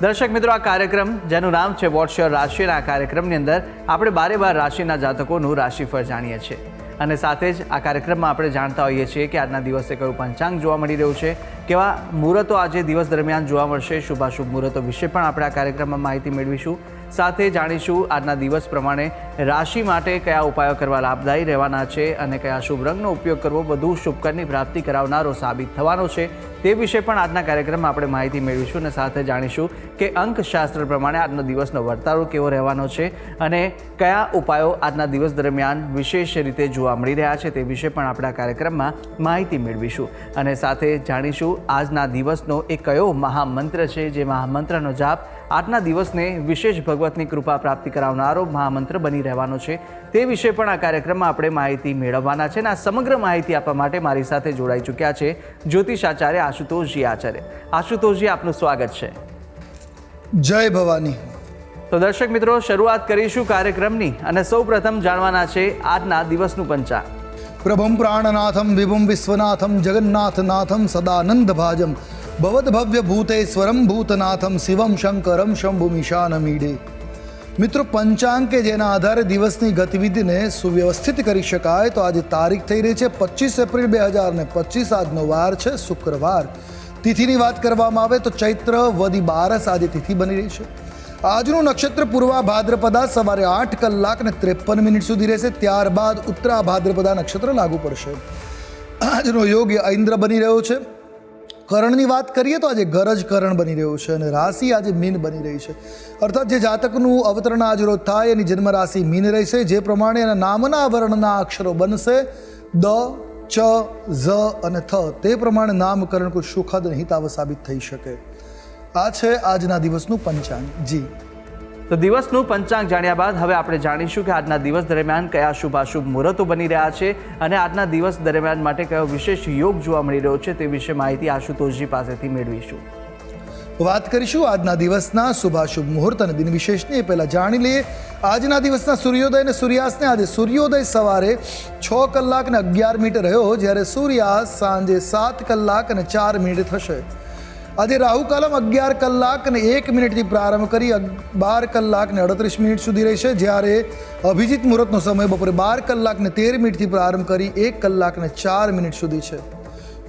દર્શક મિત્રો, આ કાર્યક્રમ જેનું નામ છે વોટ્સ યોર રાશિના કાર્યક્રમની અંદર આપણે બારે બાર રાશિના જાતકોનું રાશિફળ જાણીએ છીએ. અને સાથે જ આ કાર્યક્રમમાં આપણે જાણતા હોઈએ છીએ કે આજના દિવસે કયું પંચાંગ જોવા મળી રહ્યું છે. કેવા મુહૂર્તો આજે દિવસ દરમિયાન જોવા મળશે? શુભાશુભ મુહૂર્તો વિશે પણ આપણે આ કાર્યક્રમમાં માહિતી મેળવીશું. સાથે જાણીશું આજના દિવસ પ્રમાણે રાશિ માટે કયા ઉપાયો કરવા લાભદાયી રહેવાના છે અને કયા શુભ રંગનો ઉપયોગ કરવો વધુ શુભકરની પ્રાપ્તિ કરાવનારો સાબિત થવાનો છે તે વિશે પણ આજના કાર્યક્રમમાં આપણે માહિતી મેળવીશું અને સાથે જાણીશું કે અંકશાસ્ત્ર પ્રમાણે આજનો દિવસનો વર્તારો કેવો રહેવાનો છે અને કયા ઉપાયો આજના દિવસ દરમિયાન વિશેષ રીતે જોવા મળી રહ્યા છે તે વિશે પણ આપણે કાર્યક્રમમાં માહિતી મેળવીશું. અને સાથે જાણીશું આજના દિવસનો એ કયો મહામંત્ર છે જે મહામંત્રનો જાપ આજના દિવસને વિશેષ ભગવતની કૃપા પ્રાપ્તિ કરાવનારો મહામંત્ર બની રહેવાનો છે. તે વિશે પણ આ કાર્યક્રમમાં આપણે માહિતી મેળવવાના છે અને આ સમગ્ર માહિતી આપવા માટે મારી સાથે જોડાઈ ચૂક્યા છે જ્યોતિષ આચાર્ય આશુતોષજી આચાર્ય. આશુતોષજી આપનું સ્વાગત છે. જય ભવાની. તો દર્શક મિત્રો શરૂઆત કરીશું કાર્યક્રમની અને સૌ પ્રથમ જાણવાના છે આજના દિવસનું પંચાંગ. પ્રભમ પ્રાણનાથમ વિભુમ વિશ્વનાથમ જગન્નાથનાથમ સદાનંદ ભાજમ ભવદ ભૂતેશ્વરમ ભૂતનાથમ શિવમ શંકરમ શંભુમિશાનમીડે મિત્રો પંચાંગ કે જેના આધારે દિવસની ગતિવિધિને સુવ્યવસ્થિત કરી શકાય તો આજે તારીખ થઈ રહી છે પચીસ એપ્રિલ બે હજાર ને પચીસ આજનો વાર છે શુક્રવાર તિથિની વાત કરવામાં આવે તો ચૈત્ર વદી બારસ આજે તિથિ બની રહી છે આજનું નક્ષત્ર પૂર્વા ભાદ્રપદા સવારે આઠ કલાક ને ત્રેપન મિનિટ સુધી રહેશે. ત્યારબાદ ઉત્તરા ભાદ્રપદા નક્ષત્ર લાગુ પડશે. આજનો યોગ ઐન્દ્ર બની રહ્યો છે. કરણની વાત કરીએ તો આજે ગરજ કરણ બની રહ્યું છે અને રાશિ આજે મીન બની રહી છે. અર્થાત જે જાતકનું અવતરણ આજ રોજ થાય એની જન્મ રાશિ મીન રહેશે. જે પ્રમાણે એના નામના વર્ણના અક્ષરો બનશે. દ, ચ, ઝ અને થ. તે પ્રમાણે નામકરણ કોઈ સુખદ અને હિતાવ સાબિત થઈ શકે. આ છે આજના દિવસનું પંચાંગ. જી. તો દિવસનું પંચાંગ જાણ્યા બાદ હવે આપણે જાણીશું કે આજના દિવસ દરમિયાન કયા શુભાશુભ મુહૂર્તો બની રહ્યા છે અને આજના દિવસ દરમિયાન માટે કયો વિશેષ યોગ જોવા મળી રહ્યો છે તે વિશે માહિતી આશુતોષજી પાસેથી મેળવીશું. વાત કરીશું આજના દિવસના શુભાશુભ મુહૂર્ત અને દિન વિશેષની એ પહેલાં જાણી લઈએ આજના દિવસના સૂર્યોદય અને સૂર્યાસ્તને. આજે સૂર્યોદય સવારે છ કલાક અને અગિયાર મિનિટ રહ્યો જ્યારે સૂર્યાસ્ત સાંજે સાત કલાક અને ચાર મિનિટ થશે. આજે રાહુ કાલમ અગિયાર કલાક અને એક મિનિટથી પ્રારંભ કરી બાર કલાક ને અડત્રીસ મિનિટ સુધી રહેશે. જ્યારે અભિજીત મુહૂર્તનો સમય બપોરે બાર કલાક ને તેર મિનિટથી પ્રારંભ કરી એક કલાક ને ચાર મિનિટ સુધી છે.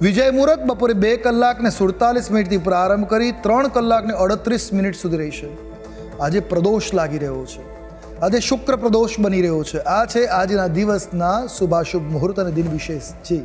વિજય મુહૂર્ત બપોરે બે કલાક ને સુડતાલીસ મિનિટથી પ્રારંભ કરી ત્રણ કલાક ને અડત્રીસ મિનિટ સુધી રહેશે. આજે પ્રદોષ લાગી રહ્યો છે. આજે શુક્ર પ્રદોષ બની રહ્યો છે. આ છે આજના દિવસના શુભાશુભ મુહૂર્ત અને દિન વિશેષ. જી.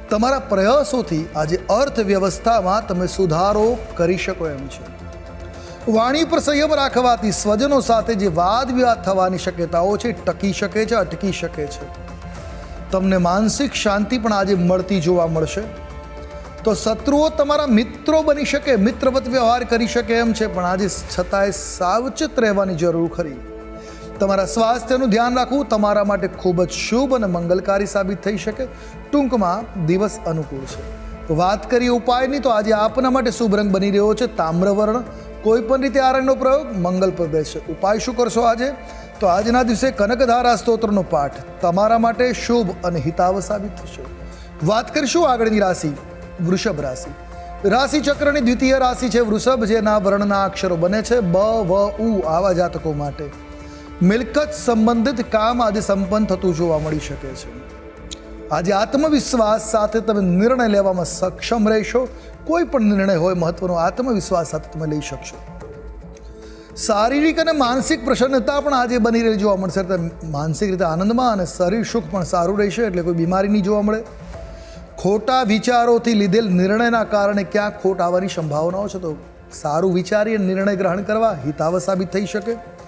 તમારા પ્રયાસોથી આજે અર્થવ્યવસ્થામાં તમે સુધારો કરી શકો એમ છે. વાણી પર સંયમ રાખવાથી સ્વજનો સાથે જે વાદ વિવાદ થવાની શક્યતાઓ છે, ટકી શકે છે, અટકી શકે છે. તમને માનસિક શાંતિ પણ આજે મળતી જોવા મળશે. તો શત્રુઓ તમારા મિત્રો બની શકે, મિત્રવત વ્યવહાર કરી શકે એમ છે, પણ આજે છતાંય સાવચેત રહેવાની જરૂર ખરી. તમારા સ્વાસ્થ્યનું ધ્યાન રાખવું તમારા માટે ખૂબ જ શુભ અને મંગલકારી સાબિત થઈ શકે. ટૂંકમાં દિવસ અનુકૂળ છે. તો વાત કરીએ ઉપાયની, તો આજે આપના માટે શુભ રંગ બની રહ્યો છે તામ્રવર્ણ કોઈ પણ રીતે આ રંગનો પ્રયોગ મંગલપ્રદ છે ઉપાય શું કરશો આજે? તો આજના દિવસે કનકધારા સ્તોત્રનો પાઠ તમારા માટે શુભ અને હિતાવ સાબિત થશે. વાત કરીશું આગળની રાશિ, વૃષભ રાશિ. રાશિ ચક્રની દ્વિતીય રાશિ છે વૃષભ, જેના વર્ણના અક્ષરો બને છે બ, વ, ઉ આવા જાતકો માટે. મિલકત સંબંધિત કામ આજે સંપન્ન થતું જોવા મળી શકે છે. આજે આત્મવિશ્વાસ સાથે તમે નિર્ણય લેવામાં સક્ષમ રહેશો. કોઈ પણ નિર્ણય હોય મહત્વનો આત્મવિશ્વાસ સાથે તમે લઈ શકશો. શારીરિક અને માનસિક પ્રસન્નતા પણ આજે બની રહી જોવા મળશે. એટલે માનસિક રીતે આનંદમાં અને શરીર સુખ પણ સારું રહેશે એટલે કોઈ બીમારી નહીં જોવા મળે. ખોટા વિચારોથી લીધેલ નિર્ણયના કારણે ક્યાંક ખોટ આવવાની સંભાવનાઓ છે. તો સારું વિચારી અને નિર્ણય ગ્રહણ કરવા હિતાવ સાબિત થઈ શકે.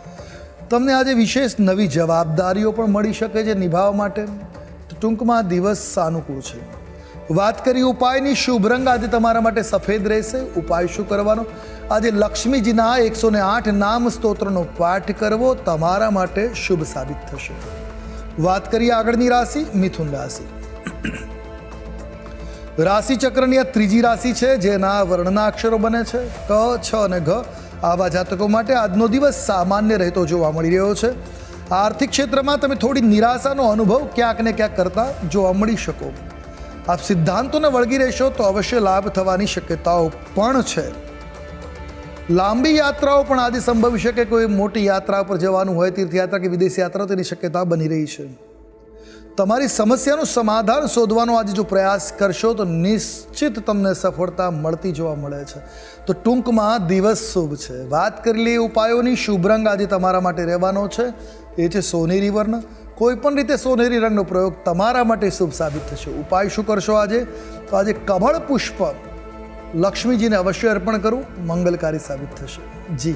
તમને આજે વિશેષ નવી જવાબદારીઓ પણ મળી શકે છે નિભાવવા માટે. ટૂંકમાં દિવસ સાનુકૂળ છે. વાત કરી ઉપાયની, શુભ રંગ આજે તમારા માટે સફેદ રહેશે. ઉપાય શું કરવાનો? આજે લક્ષ્મીજીના એકસો ને આઠ નામ સ્તોત્રનો પાઠ કરવો તમારા માટે શુભ સાબિત થશે. વાત કરીએ આગળની રાશિ, મિથુન રાશિ. રાશિ ચક્રની આ ત્રીજી રાશિ છે, જેના વર્ણના અક્ષરો બને છે. ક, છ અને ઘ. આવા જાતકો માટે આજનો દિવસ સામાન્ય રહેતો જોવા મળી રહ્યો છે. આર્થિક ક્ષેત્રમાં તમે થોડી નિરાશાનો અનુભવ ક્યાંક ને ક્યાંક કરતા જોવા મળી શકો. આપ સિદ્ધાંતોને વળગી રહેશો તો અવશ્ય લાભ થવાની શક્યતાઓ પણ છે. લાંબી યાત્રાઓ પણ આજે સંભવી શકે કોઈ મોટી યાત્રા પર જવાનું હોય, તીર્થયાત્રા કે વિદેશ યાત્રા તેની શક્યતા બની રહી છે. તમારી સમસ્યાનું સમાધાન શોધવાનો આજે જો પ્રયાસ કરશો, તો નિશ્ચિત તમને સફળતા મળતી જોવા મળે છે. તો ટૂંકમાં દિવસ શુભ છે. વાત કરેલી ઉપાયોની શુભ રંગ આજે તમારા માટે રહેવાનો છે. એ છે સોનેરી વર્ણ. કોઈ પણ રીતે સોનેરી રંગનો પ્રયોગ તમારા માટે શુભ સાબિત થશે. ઉપાય શું કરશો આજે? તો આજે કમળ પુષ્પ લક્ષ્મીજીને અવશ્ય અર્પણ કરવું મંગલકારી સાબિત થશે. જી.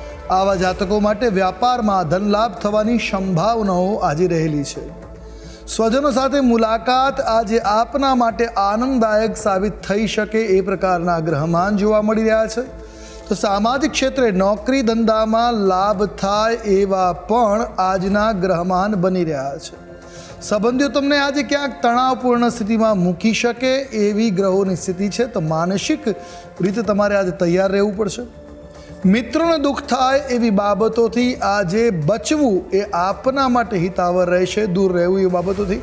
આવા જાતકો માટે વ્યાપારમાં ધનલાભ થવાની સંભાવનાઓ આજે રહેલી છે. સ્વજનો સાથે મુલાકાત આજે આપના માટે આનંદદાયક સાબિત થઈ શકે એ પ્રકારના ગ્રહમાન જોવા મળી રહ્યા છે. તો સામાજિક ક્ષેત્રે નોકરી ધંધામાં લાભ થાય એવા પણ આજના ગ્રહમાન બની રહ્યા છે. સંબંધીઓ તમને આજે ક્યાંક તણાવપૂર્ણ સ્થિતિમાં મૂકી શકે એવી ગ્રહોની સ્થિતિ છે, તો માનસિક રીતે તમારે આજે તૈયાર રહેવું પડશે. મિત્રોને દુઃખ થાય એવી બાબતોથી આજે બચવું એ આપના માટે હિતાવર રહેશે, દૂર રહેવું એ બાબતોથી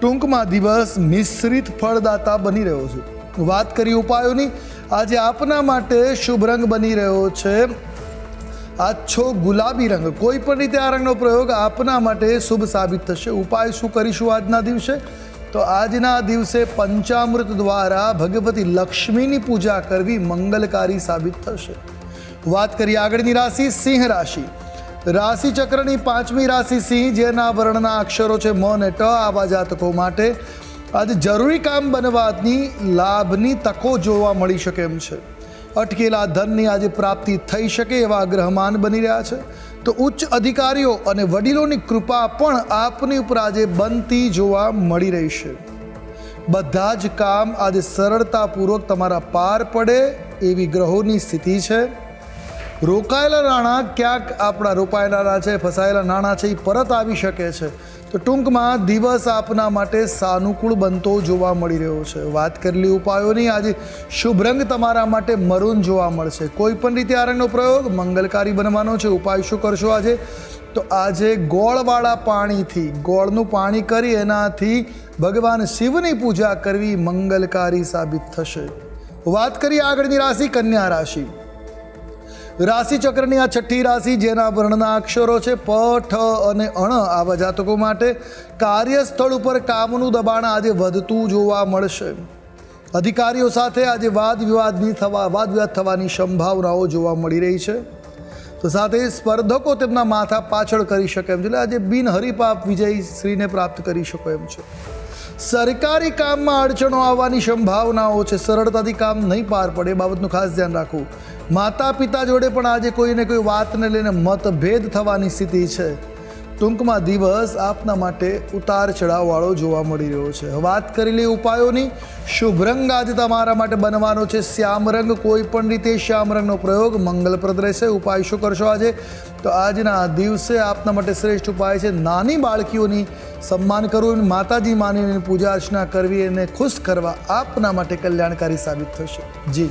ટૂંકમાં દિવસ મિશ્રિત ફળદાતા બની રહ્યો છે. વાત કરી ઉપાયોની, આજે આપના માટે શુભ રંગ બની રહ્યો છે. આછો ગુલાબી રંગ, કોઈ પણ રીતે આ રંગનો પ્રયોગ આપના માટે શુભ સાબિત થશે. ઉપાય શું કરીશું આજના દિવસે? તો આજના દિવસે પંચામૃત દ્વારા ભગવતી લક્ષ્મીની પૂજા કરવી મંગલકારી સાબિત થશે. વાત કરીએ આગળની રાશિ સિંહ રાશિ. રાશિ ચક્રની પાંચમી રાશિ સિંહ, જેના વર્ણના અક્ષરો છે મ અને ટ, આવા જાતકો માટે આજે જરૂરી કામ બનવાની લાભની તકો જોવા મળી શકે એમ છે. અટકેલા ધનની આજે પ્રાપ્તિ થઈ શકે એવા ગ્રહમાન બની રહ્યા છે. તો ઉચ્ચ અધિકારીઓ અને વડીલોની કૃપા પણ આપની ઉપર આજે બનતી જોવા મળી રહી છે. બધા જ કામ આજે સરળતાપૂર્વક તમારા પાર પડે એવી ગ્રહોની સ્થિતિ છે. રોકાયેલા નાણાં ક્યાંક આપણા રોપાયેલા છે, ફસાયેલા નાણાં છે એ પરત આવી શકે છે. તો ટૂંકમાં દિવસ આપના માટે સાનુકૂળ બનતો જોવા મળી રહ્યો છે. વાત કરેલી ઉપાયોની, આજે શુભ રંગ તમારા માટે મરૂન જોવા મળશે. કોઈ પણ રીતે આ પ્રયોગ મંગલકારી બનવાનો છે. ઉપાય શું કરશો આજે? તો આજે ગોળવાળા પાણીથી, ગોળનું પાણી કરી એનાથી ભગવાન શિવની પૂજા કરવી મંગલકારી સાબિત થશે. વાત કરીએ આગળની રાશિ, કન્યા રાશિ. રાશિ ચક્રની આ છઠ્ઠી રાશિ જેના વર્ણના અક્ષરો છે પ, ઠ અને અણ, આવા જાતકો માટે કાર્યસ્થળ ઉપર કામનું દબાણ આજે વધતું જોવા મળશે. અધિકારીઓ સાથે આજે વાદ વિવાદની થવા વાદ વિવાદ થવાની સંભાવનાઓ જોવા મળી રહી છે. તો સાથે સ્પર્ધકો તેમના માથા પાછળ કરી શકે એમ છે. એટલે આજે બિનહરીફ વિજય શ્રીને પ્રાપ્ત કરી શકો એમ છે. સરકારી કામમાં અડચણો આવવાની સંભાવનાઓ છે. સરળતાથી કામ નહીં પાર પડે એ બાબતનું ખાસ ધ્યાન રાખવું. માતા પિતા જોડે પણ આજે કોઈને કોઈ વાતને લઈને મતભેદ થવાની સ્થિતિ છે. ટૂંકમાં દિવસ આપના માટે ઉતાર ચઢાવવાળો જોવા મળી રહ્યો છે. વાત કરી લઈએ ઉપાયોની. શુભ રંગ આજે તમારા માટે બનવાનો છે. શ્યામ રંગ કોઈ પણ રીતે શ્યામ રંગનો પ્રયોગ મંગલપ્રદ રહેશે. ઉપાય શું કરશો આજે? તો આજના દિવસે આપના માટે શ્રેષ્ઠ ઉપાય છે નાની બાળકીઓની સન્માન કરવું. માતાજી માની પૂજા અર્ચના કરવી અને ખુશ કરવા આપના માટે કલ્યાણકારી સાબિત થશે. જી.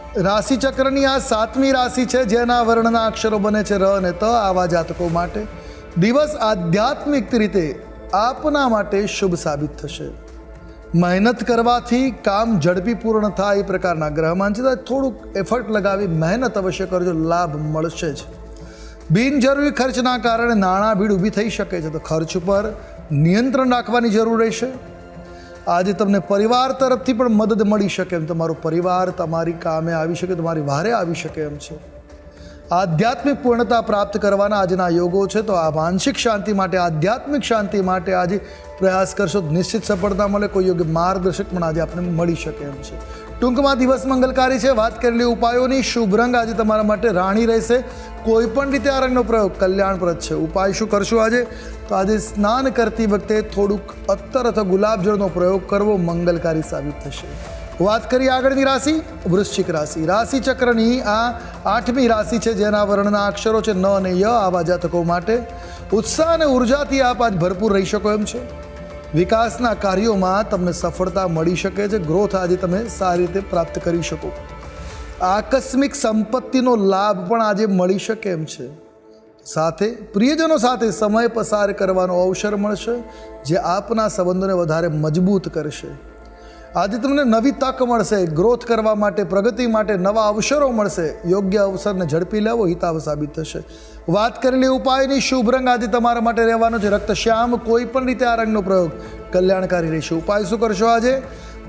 રાશિ ચક્રની આ સાતમી રાશિ છે, જેના વર્ણના અક્ષરો બને છે ર અને ત આવા જાતકો માટે. દિવસ આધ્યાત્મિક રીતે આપના માટે શુભ સાબિત થશે. મહેનત કરવાથી કામ ઝડપી પૂર્ણ થાય એ પ્રકારના ગ્રહમાન છે થોડુંક એફર્ટ લગાવી મહેનત અવશ્ય કરજો, લાભ મળશે જ. બિનજરૂરી ખર્ચના કારણે નાણાં ભીડ ઊભી થઈ શકે છે, તો ખર્ચ પર નિયંત્રણ રાખવાની જરૂર રહેશે. આજે તમને પરિવાર તરફથી પણ મદદ મળી શકે એમ. તમારો પરિવાર તમારી કામે આવી શકે, તમારી વારે આવી શકે એમ છે. આધ્યાત્મિક પૂર્ણતા પ્રાપ્ત કરવાના આજના યોગો છે, તો આ માનસિક શાંતિ માટે, આધ્યાત્મિક શાંતિ માટે આજે પ્રયાસ કરશો. નિશ્ચિત સફળતા મળે, કોઈ યોગ્ય માર્ગદર્શક પણ આજે આપને મળી શકે એમ છે. ટૂંકમાં દિવસ મંગલકારી છે. વાત કરેલી ઉપાયોની, શુભ રંગ આજે તમારા માટે રાણી રહેશે. કોઈ પણ રીતે આ રંગનો પ્રયોગ કલ્યાણપ્રદ છે. ઉપાય શું કરશું આજે? તો આજે સ્નાન કરતી વખતે થોડુંક અત્તર અથવા ગુલાબજળનો પ્રયોગ કરવો મંગલકારી સાબિત થશે. વાત કરીએ આગળની રાશિ, વૃશ્ચિક રાશિ. રાશિ ચક્રની આ આઠમી રાશિ છે, જેના વર્ણના અક્ષરો છે, ન અને ય આવા જાતકો માટે. ઉત્સાહ અને ઉર્જાથી આપ આજ ભરપૂર રહી શકો એમ છે. વિકાસના કાર્યોમાં તમને સફળતા મળી શકે છે. ગ્રોથ આજે તમે સારી રીતે પ્રાપ્ત કરી શકો. આકસ્મિક સંપત્તિનો લાભ પણ આજે મળી શકે એમ છે. સાથે પ્રિયજનો સાથે સમય પસાર કરવાનો અવસર મળશે, જે આપના સંબંધોને વધારે મજબૂત કરશે. આજે તમને નવી તક મળશે ગ્રોથ કરવા માટે, પ્રગતિ માટે નવા અવસરો મળશે. યોગ્ય અવસરને ઝડપી લેવો હિતાવ સાબિત થશે. વાત કરેલી ઉપાયની શુભ રંગ આજે તમારા માટે રહેવાનો છે. રક્તશ્યામ કોઈ પણ રીતે આ રંગનો પ્રયોગ કલ્યાણકારી રહેશે. ઉપાય શું કરશો આજે?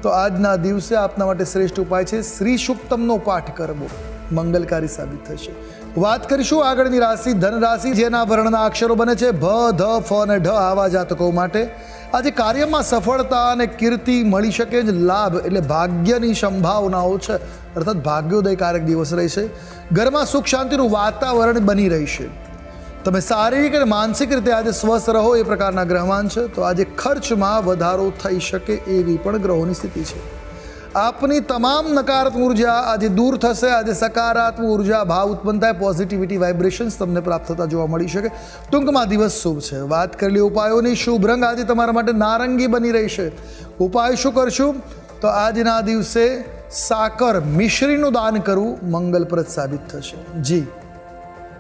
તો આજના દિવસે આપના માટે શ્રેષ્ઠ ઉપાય છે, શ્રી સુક્તમનો પાઠ કરવો. મંગલકારી સાબિત થશે. વાત કરીશું આગળની રાશિ ધન રાશિ જેના વર્ણના અક્ષરો બને છે. ભ, ધ, ફ અને ઢ આવા જાતકો માટે. આજે કાર્યમાં સફળતા અને કીર્તિ મળી શકે જ લાભ એટલે ભાગ્યની સંભાવનાઓ છે. અર્થાત ભાગ્યોદયકારક દિવસ રહેશે. ઘરમાં સુખ શાંતિનું વાતાવરણ બની રહેશે. તમે શારીરિક અને માનસિક રીતે આજે સ્વસ્થ રહો એ પ્રકારના ગ્રહમાન છે. તો આજે ખર્ચમાં વધારો થઈ શકે એવી પણ ગ્રહોની સ્થિતિ છે. આપની તમામ નકારાત્મક ઊર્જા આજે દૂર થશે. આજે સકારાત્મક ઊર્જા ભાવ ઉત્પન્ન થાય પોઝિટિવિટી વાઇબ્રેશન્સ તમને પ્રાપ્ત થતા જોવા મળી શકે. ટૂંકમાં દિવસ શુભ છે. વાત કરેલી ઉપાયોની. શુભ રંગ આજે તમારા માટે નારંગી બની રહેશે ઉપાય શું કરશું? તો આજના દિવસે સાકર મિશ્રીનું દાન કરવું મંગલપ્રદ સાબિત થશે. જી.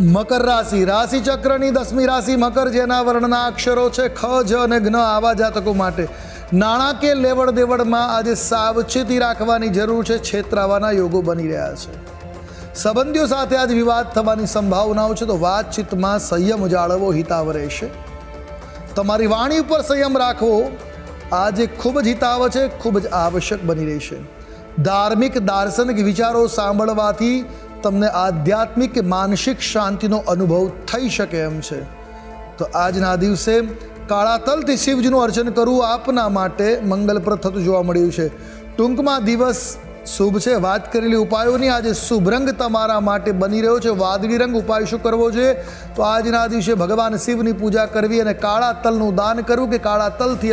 મકર રાશિ. રાશિ ચક્રની દસમી રાશિ મકર, જેના વર્ણના અક્ષરો છે ખ, જ અને જ્ઞ આવા જાતકો માટે. નાણાકીય લેવડ દેવડમાં આજે સાવચેતી રાખવાની જરૂર છે. છેતરાવાના યોગો બની રહ્યા છે. સંબંધીઓ સાથે આજ વિવાદ થવાની સંભાવનાઓ છે. તો વાતચીતમાં સંયમ જાળવવો હિતાવ રહેશે. તમારી વાણી ઉપર સંયમ રાખવો આજે ખૂબ જ હિતાવ છે. ખૂબ જ આવશ્યક બની રહેશે. ધાર્મિક, દાર્શનિક વિચારો સાંભળવાથી તમને આધ્યાત્મિક માનસિક શાંતિનો અનુભવ થઈ શકે એમ છે. તો આજના દિવસે કાળા તલથી શિવજીનું અર્ચન કરવું આપના માટે મંગલપ્રદ થતું જોવા મળ્યું છે. ટૂંકમાં દિવસ શુભ છે. વાત કરેલી ઉપાયોની આજે શુભ રંગ તમારા માટે બની રહ્યો છે. વાદળી રંગ ઉપાય શું કરવો જોઈએ તો આજના દિવસે ભગવાન શિવની પૂજા કરવી અને કાળા તલનું દાન કરવું કે કાળા તલથી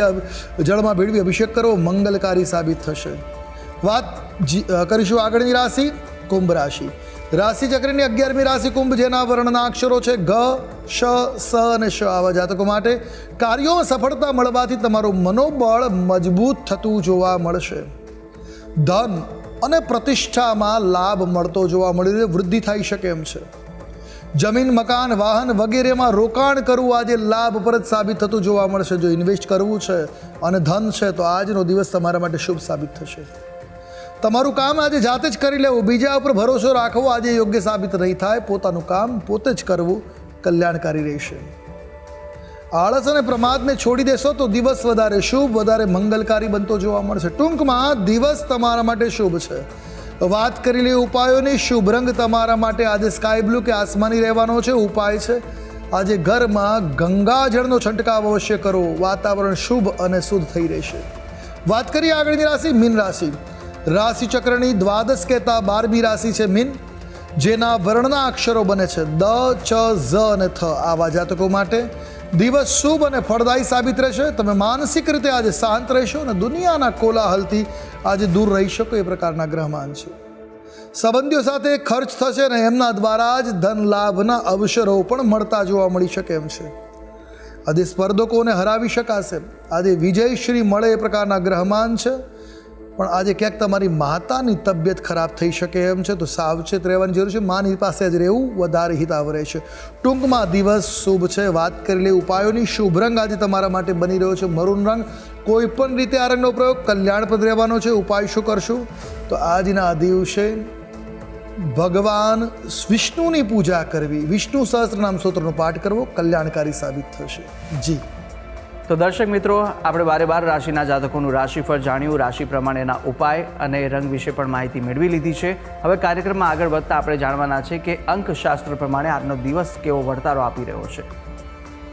જળમાં ભેળવી અભિષેક કરવો મંગલકારી સાબિત થશે. વાત કરીશું આગળની રાશિ, કુંભ રાશિ. રાશિ ચક્રની અગિયારમી રાશિ કુંભ, જેના વર્ણના અક્ષરો છે ગ, શ, સ અને શ. આવા જાતકો માટે કાર્યોમાં સફળતા મળવાથી તમારું મનોબળ મજબૂત થતું જોવા મળશે. ધન અને પ્રતિષ્ઠામાં લાભ મળતો જોવા મળી વૃદ્ધિ થઈ શકે એમ છે. જમીન, મકાન, વાહન વગેરેમાં રોકાણ કરવું આજે લાભપ્રદ સાબિત થતું જોવા મળશે. જો ઇન્વેસ્ટ કરવું છે અને ધન છે, તો આજનો દિવસ તમારા માટે શુભ સાબિત થશે. તમારું કામ આજે જાતે જ કરી લેવું. બીજા ઉપર ભરોસો રાખવો આજે યોગ્ય સાબિત નહીં થાય. પોતાનું કામ પોતે જ કરવું કલ્યાણકારી રહેશે. આળસ અને પ્રમાદને છોડી દેશો તો દિવસ વધારે શુભ, વધારે મંગલકારી બનતો જોવા મળશે. ટૂંકમાં દિવસ તમારા માટે શુભ છે. વાત કરી લઈએ ઉપાયોની. શુભ રંગ તમારા માટે આજે સ્કાય બ્લુ કે આસમાની રહેવાનો છે. ઉપાય છે. આજે ઘરમાં ગંગાજળનો છંટકાવ અવશ્ય કરો. વાતાવરણ શુભ અને શુદ્ધ થઈ રહેશે. વાત કરીએ આગળની રાશિ. મીન રાશિ. રાશિ ચક્રની દ્વાદશ કહેતા બારમી રાશિ છે મીન, જેના વર્ણના અક્ષરો બને છે દ, ચ, ઝ અને થ. આવા જાતકો માટે દિવસ શુભ અને ફળદાયી સાબિત રહેશે. તમે માનસિક રીતે આજે શાંત રહેશો અને દુનિયાના કોલાહલથી આજે દૂર રહી શકો એ પ્રકારના ગ્રહમાન છે. સંબંધીઓ સાથે ખર્ચ થશે અને એમના દ્વારા જ ધન લાભના અવસરો પણ મળતા જોવા મળી શકે એમ છે. આજે સ્પર્ધકોને હરાવી શકાશે. આજે વિજયશ્રી મળે એ પ્રકારના ગ્રહમાન છે. પણ આજે ક્યાંક તમારી માતાની તબિયત ખરાબ થઈ શકે એમ છે, તો સાવચેત રહેવાની જરૂર છે. માની પાસે જ રહેવું વધારે હિતાવ રહેશે. ટૂંકમાં દિવસ શુભ છે. વાત કરી લે ઉપાયોની. શુભ રંગ આજે તમારા માટે બની રહ્યો છે. મરૂન રંગ. કોઈ પણ રીતે આ રંગનો પ્રયોગ કલ્યાણપ્રદ રહેવાનો છે. ઉપાય શું કરશું? તો આજના દિવસે ભગવાન વિષ્ણુની પૂજા કરવી. વિષ્ણુ સહસ્ત્રનામ સ્તોત્રનો પાઠ કરવો કલ્યાણકારી સાબિત થશે. જી. તો દર્શક મિત્રો, આપણે બારે બાર રાશિના જાતકોનું રાશિફળ જાણ્યું, રાશિ પ્રમાણેના ઉપાય અને રંગ વિશે પણ માહિતી મેળવી લીધી છે. હવે કાર્યક્રમમાં આગળ વધતા આપણે જાણવાના છે કે અંકશાસ્ત્ર પ્રમાણે આજનો દિવસ કેવો વર્તારો આપી રહ્યો છે.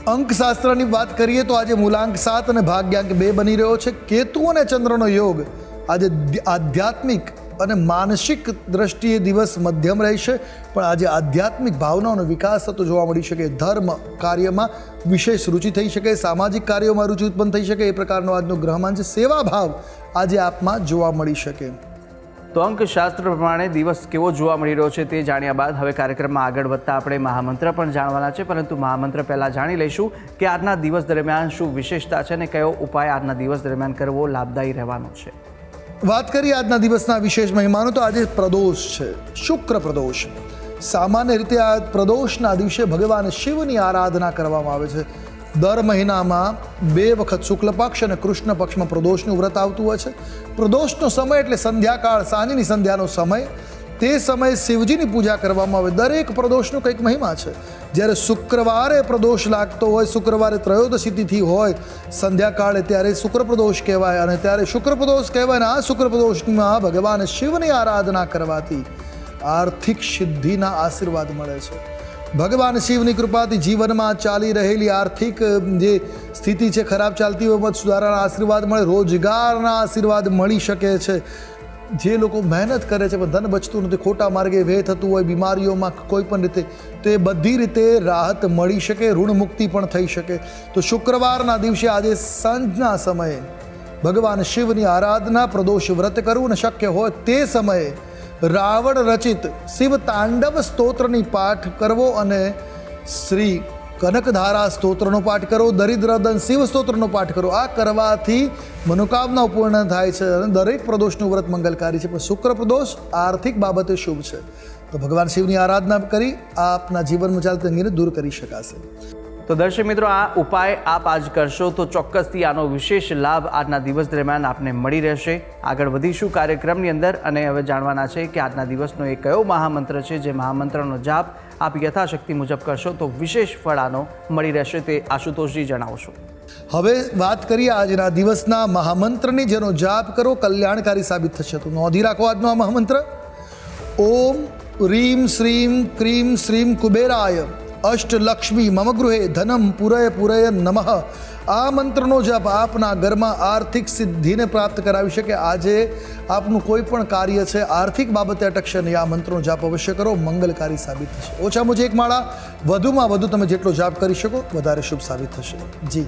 અંકશાસ્ત્રની વાત કરીએ તો આજે મૂલાંક સાત અને ભાગ્યાંક બે બની રહ્યો છે. કેતુ અને ચંદ્રનો યોગ આજે આધ્યાત્મિક અને માનસિક દ્રષ્ટિએ દિવસ મધ્યમ રહેશે. પણ આજે આધ્યાત્મિક ભાવનાઓનો વિકાસ થતો જોવા મળી શકે. ધર્મ કાર્યમાં વિશેષ રુચિ થઈ શકે. સામાજિક કાર્યોમાં રુચિ ઉત્પન્ન થઈ શકે. એ પ્રકારનો આજનો ગ્રહમાન છે સેવા ભાવ આજે આપમાં જોવા મળી શકે. તો અંકશાસ્ત્ર પ્રમાણે દિવસ કેવો જોવા મળી રહ્યો છે તે જાણ્યા બાદ હવે કાર્યક્રમમાં આગળ વધતા આપણે મહામંત્ર પણ જાણવાના છે. પરંતુ મહામંત્ર પહેલાં જાણી લઈશું કે આજના દિવસ દરમિયાન શું વિશેષતા છે અને કયો ઉપાય આજના દિવસ દરમિયાન કરવો લાભદાયી રહેવાનો છે. વાત કરીએ આજના દિવસના વિશેષ મહિમાનો, તો આજે પ્રદોષ છે, શુક્ર પ્રદોષ. સામાન્ય રીતે આ પ્રદોષના દિવસે ભગવાન શિવની આરાધના કરવામાં આવે છે. દર મહિનામાં બે વખત શુક્લ પક્ષ અને કૃષ્ણ પક્ષમાં પ્રદોષનું વ્રત આવતું હોય છે. પ્રદોષનો સમય એટલે સંધ્યાકાળ, સાંજની સંધ્યાનો સમય. તે સમયે શિવજીની પૂજા કરવામાં આવે. દરેક પ્રદોષનો કંઈક મહિમા છે. જ્યારે શુક્રવારે પ્રદોષ લાગતો હોય, શુક્રવારે ત્રયોદશી તિથિ હોય, સંધ્યાકાળે ત્યારે શુક્ર પ્રદોષ કહેવાય અને ત્યારે શુક્ર પ્રદોષ કહેવાય આ શુક્ર પ્રદોષમાં ભગવાન શિવની આરાધના કરવાથી આર્થિક સિદ્ધિના આશીર્વાદ મળે છે. ભગવાન શિવની કૃપાથી જીવનમાં ચાલી રહેલી આર્થિક જે સ્થિતિ છે, ખરાબ ચાલતી હોય સુધારાના આશીર્વાદ મળે, રોજગારના આશીર્વાદ મળી શકે છે. જે લોકો મહેનત કરે છે, પણ ધન બચતું નથી, ખોટા માર્ગે વે થતું હોય, બીમારીઓમાં કોઈ પણ રીતે, તો એ બધી રીતે રાહત મળી શકે ઋણમુક્તિ પણ થઈ શકે. તો શુક્રવારના દિવસે આજે સાંજના સમયે ભગવાન શિવની આરાધના પ્રદોષ વ્રત કરવું ને શક્ય હોય તે સમયે રાવણ રચિત શિવ તાંડવ સ્તોત્રની પાઠ કરવો અને શ્રી કનકધારા સ્તોત્રનો પાઠ કરો, દરિદ્રદન શિવ સ્તોત્રનો પાઠ કરો. આ કરવાથી મનોકામના પૂર્ણ થાય છે અને દરેક પ્રદોષનું વ્રત મંગલકારી છે. પણ શુક્ર પ્રદોષ આર્થિક બાબતે શુભ છે. તો ભગવાન શિવની આરાધના કરી, આપના જીવનમાં ચાલતી અંગીને દૂર કરી શકાશે. તો દર્શક મિત્રો, આ ઉપાય આપ આજ કરશો તો ચોક્કસથી આનો વિશેષ લાભ આજના દિવસ દરમિયાન આપને મળી રહેશે. આગળ વધીશું કાર્યક્રમની અંદર અને હવે જાણવાના છે કે આજના દિવસનો એ કયો મહામંત્ર છે જે મહામંત્રનો જાપ આપ યથાશક્તિ મુજબ કરશો તો વિશેષ ફળ આનો મળી રહેશે તે આશુતોષજી જણાવશો. હવે વાત કરીએ આજના દિવસના મહામંત્રની જેનો જાપ કરો કલ્યાણકારી સાબિત થશે. તો નોંધી રાખો આજનો આ મહામંત્ર. ઓમ, રીમ, શ્રીમ, ક્રીમ, શ્રીમ, કુબેરાય. અષ્ટલક્ષ્મી મમ ગૃહે ધનમ પુરય પુરય નમઃ આ મંત્રનો જપ આપના ઘરમાં આર્થિક સિદ્ધિને પ્રાપ્ત કરાવી શકે આજે આપનું કોઈ પણ કાર્ય છે આર્થિક બાબતે અટકશે નહીં આ મંત્રનો જાપ અવશ્ય કરો મંગલકારી સાબિત થશે ઓછામાં ઓછી એક માળા વધુમાં વધુ તમે જેટલો જાપ કરી શકો વધારે શુભ સાબિત થશે। જી।